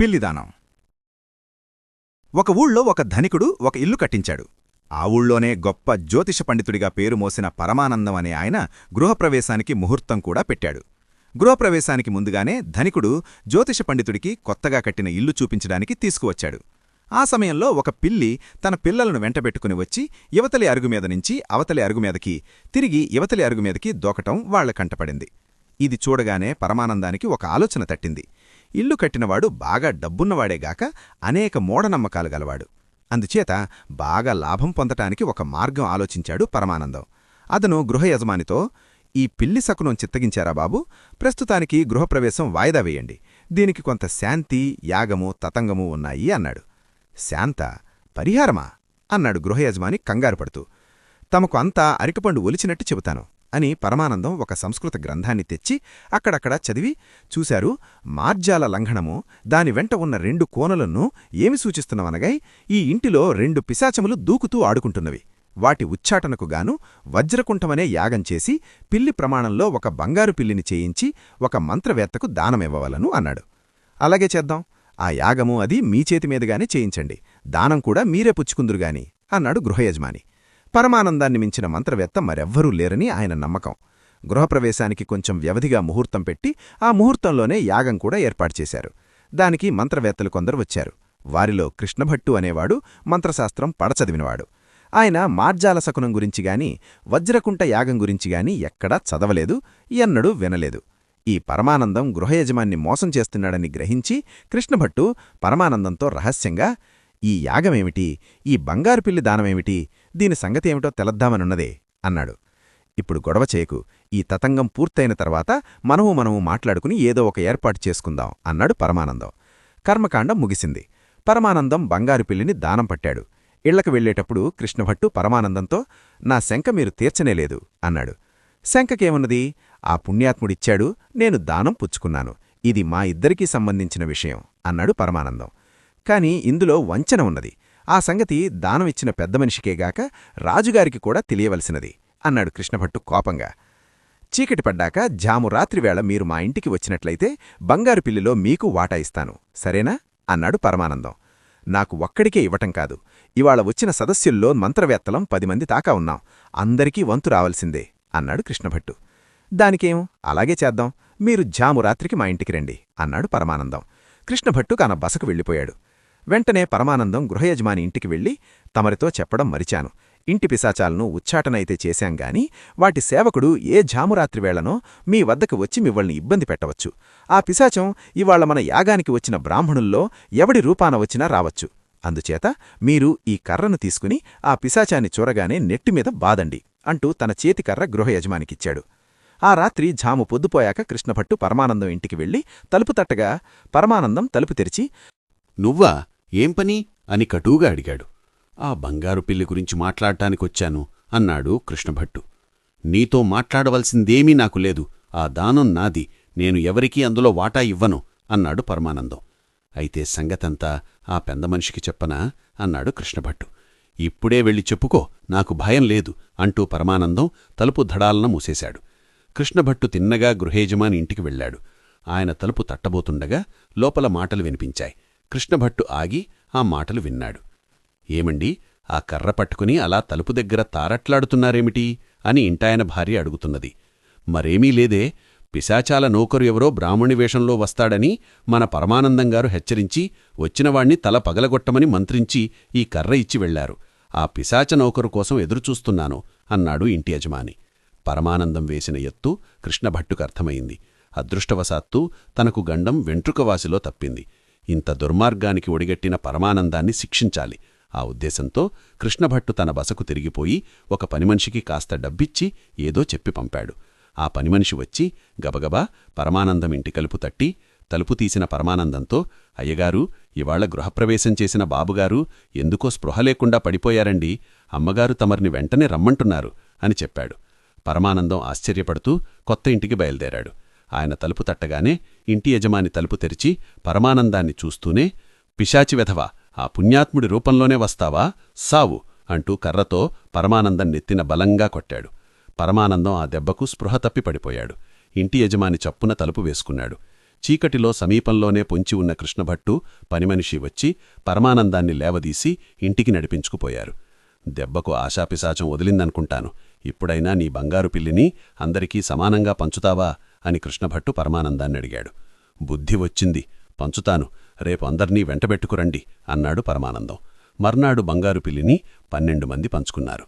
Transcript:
పిల్లిదానం. ఒక ఊళ్ళో ఒక ధనికుడు ఒక ఇల్లు కట్టించాడు. ఆ ఊళ్ళోనే గొప్ప జ్యోతిష పండితుడిగా పేరు మోసిన పరమానందం అనే ఆయన గృహప్రవేశానికి ముహూర్తం కూడా పెట్టాడు. గృహప్రవేశానికి ముందుగానే ధనికుడు జ్యోతిష పండితుడికి కొత్తగా కట్టిన ఇల్లు చూపించడానికి తీసుకువచ్చాడు. ఆ సమయంలో ఒక పిల్లి తన పిల్లలను వెంటబెట్టుకుని వచ్చి యువతలి అరుగుమీద నుంచి అవతలి అరుగుమీదకి తిరిగి యువతలి అరుగుమీదకి దోకటం వాళ్ళ కంటపడింది. ఇది చూడగానే పరమానందానికి ఒక ఆలోచన తట్టింది. ఇల్లు కట్టినవాడు బాగా డబ్బున్నవాడేగాక అనేక మూఢనమ్మకాలు గలవాడు. అందుచేత బాగా లాభం పొందటానికి ఒక మార్గం ఆలోచించాడు పరమానందం. అతను గృహ యజమానితో ఈ పిల్లి శకునం చిత్తగించారా బాబు? ప్రస్తుతానికి గృహప్రవేశం వాయిదా వేయండి. దీనికి కొంత శాంతి యాగము తతంగము ఉన్నాయి అన్నాడు. శాంత? పరిహారమా? అన్నాడు గృహయజమాని కంగారు పడుతూ తమకు అంతా అరికపండు ఒలిచినట్టు చెబుతాను. అని పరమానందం ఒక సంస్కృత గ్రంథాన్ని తెచ్చి అక్కడక్కడ చదివి చూశారు. మార్జాల లంఘనము దాని వెంట ఉన్న రెండు కోనలను ఏమి సూచిస్తున్నవనగై ఈ ఇంటిలో రెండు పిశాచములు దూకుతూ ఆడుకుంటున్నవి. వాటి ఉచ్చాటనకు గాను వజ్రకుంఠమనే యాగం చేసి పిల్లి ప్రమాణంలో ఒక బంగారు పిల్లిని చేయించి ఒక మంత్రవేత్తకు దానమివ్వవలను అన్నాడు. అలాగే చేద్దాం. ఆ యాగము అది మీ చేతిమీదుగానే చేయించండి. దానం కూడా మీరే పుచ్చుకుందురుగాని అన్నాడు గృహయజమాని. పరమానందాన్ని మించిన మంత్రవేత్త మరెవ్వరూ లేరని ఆయన నమ్మకం. గృహప్రవేశానికి కొంచెం వ్యవధిగా ముహూర్తం పెట్టి ఆ ముహూర్తంలోనే యాగం కూడా ఏర్పాటు చేశారు. దానికి మంత్రవేత్తలు కొందరు వచ్చారు. వారిలో కృష్ణభట్టు అనేవాడు మంత్రశాస్త్రం పడచదివినవాడు. ఆయన మార్జాల శకునం గురించిగాని వజ్రకుంట యాగం గురించిగాని ఎక్కడా చదవలేదు ఎన్నడూ వినలేదు. ఈ పరమానందం గృహయజమాన్ని మోసం చేస్తున్నాడని గ్రహించి కృష్ణభట్టు పరమానందంతో రహస్యంగా ఈ యాగమేమిటి? ఈ బంగారు పిల్లి దానమేమిటి? దీని సంగతేమిటో తెలద్దామనున్నదే అన్నాడు. ఇప్పుడు గొడవ చేయకు. ఈ తతంగం పూర్తయిన తర్వాత మనము మనము మాట్లాడుకుని ఏదో ఒక ఏర్పాటు చేసుకుందాం అన్నాడు పరమానందం. కర్మకాండం ముగిసింది. పరమానందం బంగారు పిల్లిని దానం పట్టాడు. ఇళ్ళకు వెళ్ళేటప్పుడు కృష్ణభట్టు పరమానందంతో నా శంక మీరు తీర్చనేలేదు అన్నాడు. శంకకేమున్నది ఆ పుణ్యాత్ముడిచ్చాడు నేను దానం పుచ్చుకున్నాను. ఇది మా ఇద్దరికీ సంబంధించిన విషయం అన్నాడు పరమానందం. కాని ఇందులో వంచన ఉన్నది. ఆ సంగతి దానమిచ్చిన పెద్ద మనిషికేగాక రాజుగారికి కూడా తెలియవలసినది అన్నాడు కృష్ణభట్టు కోపంగా. చీకటి పడ్డాక జాము రాత్రివేళ మీరు మా ఇంటికి వచ్చినట్లయితే బంగారు పిల్లిలో మీకు వాటా ఇస్తాను. సరేనా? అన్నాడు పరమానందం. నాకు ఒక్కడికే ఇవ్వటం కాదు. ఇవాళ వచ్చిన సదస్యుల్లో మంత్రవేత్తలం పది మంది దాకా ఉన్నాం. అందరికీ వంతు రావలసిందే అన్నాడు కృష్ణభట్టు. దానికేం? అలాగే చేద్దాం. మీరు జాము రాత్రికి మా ఇంటికి రండి అన్నాడు పరమానందం. కృష్ణభట్టు కాన బసకు వెళ్ళిపోయాడు. వెంటనే పరమానందం గృహయజమాని ఇంటికి వెళ్ళి తమరితో చెప్పడం మరిచాను. ఇంటి పిశాచాలను ఉచ్చాటనైతే చేశాంగాని వాటి సేవకుడు ఏ జామురాత్రివేళనో మీ వద్దకు వచ్చి మివ్వల్ని ఇబ్బంది పెట్టవచ్చు. ఆ పిశాచం ఇవాళ మన యాగానికి వచ్చిన బ్రాహ్మణుల్లో ఎవడి రూపాన వచ్చినా రావచ్చు. అందుచేత మీరు ఈ కర్రను తీసుకుని ఆ పిశాచాన్ని చూరగానే నెట్టిమీద బాదండి అంటూ తన చేతికర్ర గృహయజమానికిచ్చాడు. ఆ రాత్రి ఝాము పొద్దుపోయాక కృష్ణభట్టు పరమానందం ఇంటికి వెళ్ళి తలుపు తట్టగా పరమానందం తలుపు తెరిచి నువ్వా? ఏం పని? అని కటూగా అడిగాడు. ఆ బంగారు పిల్లి గురించి మాట్లాడటానికొచ్చాను అన్నాడు కృష్ణభట్టు. నీతో మాట్లాడవలసిందేమీ నాకు లేదు. ఆ దానం నాది. నేను ఎవరికీ అందులో వాటా ఇవ్వను అన్నాడు పరమానందం. అయితే సంగతంతా ఆ పెద్ద మనిషికి చెప్పనా? అన్నాడు కృష్ణభట్టు. ఇప్పుడే వెళ్ళి చెప్పుకో. నాకు భయం లేదు అంటూ పరమానందం తలుపు ధడాలన మూసేశాడు. కృష్ణభట్టు తిన్నగా గృహేజమాని ఇంటికి వెళ్ళాడు. ఆయన తలుపు తట్టబోతుండగా లోపల మాటలు వినిపించాయి. కృష్ణభట్టు ఆగి ఆ మాటలు విన్నాడు. ఏమండి ఆ కర్ర పట్టుకుని అలా తలుపు దగ్గర తారట్లాడుతున్నారేమిటి? అని ఇంటాయన భార్య అడుగుతున్నది. మరేమీ లేదే పిశాచాల నౌకరు ఎవరో బ్రాహ్మణి వేషంలో వస్తాడని మన పరమానందంగారు హెచ్చరించి వచ్చినవాణ్ణి తల పగలగొట్టమని మంత్రించి ఈ కర్ర ఇచ్చి వెళ్ళారు ఆ పిశాచ నౌకరు కోసం ఎదురుచూస్తున్నాను అన్నాడు ఇంటి యజమాని. పరమానందం వేసిన ఎత్తు కృష్ణభట్టుకర్థమైంది అదృష్టవశాత్తు తనకు గండం వెంట్రుకవాసిలో తప్పింది. ఇంత దుర్మార్గానికి ఒడిగట్టిన పరమానందాన్ని శిక్షించాలి. ఆ ఉద్దేశంతో కృష్ణభట్టు తన బసకు తిరిగిపోయి ఒక పనిమనిషికి కాస్త డబ్బిచ్చి ఏదో చెప్పి పంపాడు. ఆ పనిమనిషి వచ్చి గబగబా పరమానందం ఇంటి కలుపు తట్టి తలుపు తీసిన పరమానందంతో అయ్యగారు ఇవాళ గృహప్రవేశం చేసిన బాబుగారు ఎందుకో స్పృహ లేకుండా పడిపోయారండి. అమ్మగారు తమరిని వెంటనే రమ్మంటున్నారు అని చెప్పాడు. పరమానందం ఆశ్చర్యపడుతూ కొత్త ఇంటికి బయలుదేరాడు. ఆయన తలుపు తట్టగానే ఇంటి యజమాని తలుపు తెరిచి పరమానందాన్ని చూస్తూనే పిశాచి వెధవా ఆ పుణ్యాత్ముడి రూపంలోనే వస్తావా? సావు! అంటూ కర్రతో పరమానందం నెత్తిన బలంగా కొట్టాడు. పరమానందం ఆ దెబ్బకు స్పృహ తప్పి పడిపోయాడు. ఇంటి యజమాని చప్పున తలుపు వేసుకున్నాడు. చీకటిలో సమీపంలోనే పొంచి ఉన్న కృష్ణభట్టు పనిమనిషి వచ్చి పరమానందాన్ని లేవదీసి ఇంటికి నడిపించుకుపోయారు. దెబ్బకు ఆశాపిశాచం వదిలిందనుకుంటాను. ఇప్పుడైనా నీ బంగారు పిల్లిని అందరికీ సమానంగా పంచుతావా? అని కృష్ణభట్టు పరమానందాన్ని అడిగాడు. బుద్ధి వచ్చింది. పంచుతాను. రేపు అందర్నీ వెంటబెట్టుకురండి అన్నాడు పరమానందం. మర్నాడు బంగారు పిల్లిని పన్నెండు మంది పంచుకున్నారు.